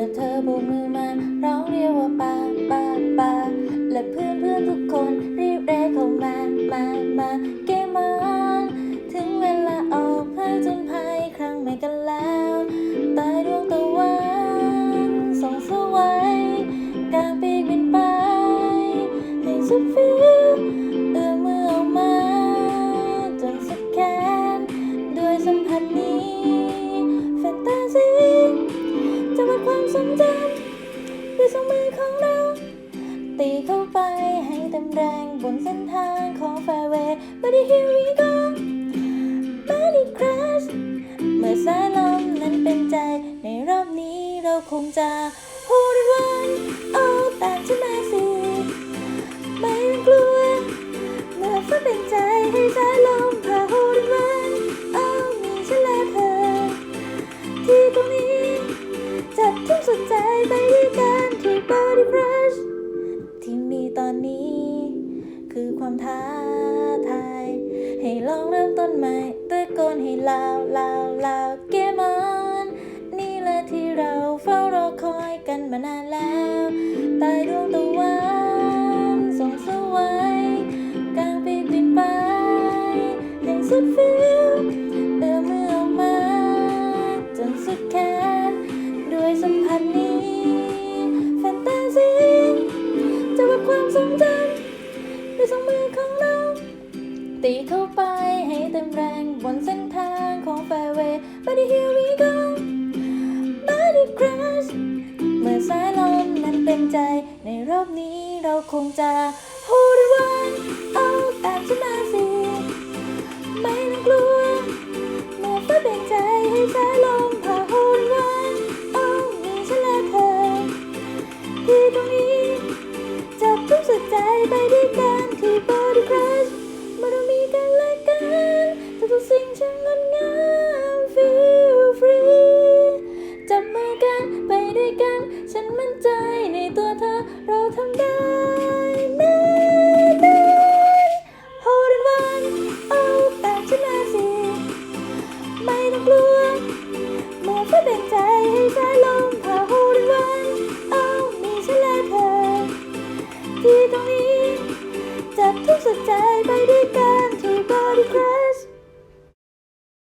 เมื่อเธอโบกมือมาร้องเรียกว่าป้าป้าป้าและเพื่อนเพื่อนทุกคนรีบเร่เข้ามามามาเก จำด้วยสองมือของเรา ตีเข้าไปให้เต็มแรงบนเส้นทางของแฟร์เวย์ But here we go Body crash เมื่อสายลมนั้นเป็นใจ ในรอบนี้เราคงจะ Hold it one เอาตามฉันมาสิ ความท้าทาย ให้ลองเริ่มต้นใหม่ตะโกนให้ลาวลาวลาวเกมอน นี่แหละที่เราเฝ้ารอคอยกันมานานแล้วใต้ดวงตะวันส่องสวยกลางปีกบินไปให้สุดฟิวเอื้อมมือออกมาจนสุดแขนด้วยสัมผัสนี้แฟนตาซีจะวัดความทรงจำ ด้วยสองมือของเรา ตีเข้าไปให้เต็มแรงบนเส้นทางของแฟร์เวย์ Buddy here we go Buddy crash เมื่อสายลมนั้นเต็มใจ ในรอบนี้เราคงจะ Hold it one เอาตามฉันมาสิ ไม่ต้องกลัว เมื่อฟ้าเป็นใจให้สายลมพา Hold it one เอามีฉันและเธอที่ตรงนี้ ฉันมั่นใจในตัวเธอ เราทำได้แน่นอน Hold on one เอาแต่ฉันมาสิ ไม่ต้องกลัวเมื่อเธอเป็นใจให้สายลมพา Hold on one เอามีฉันและเธอ ที่ตรงนี้จับทุกสุดใจไปด้วยกัน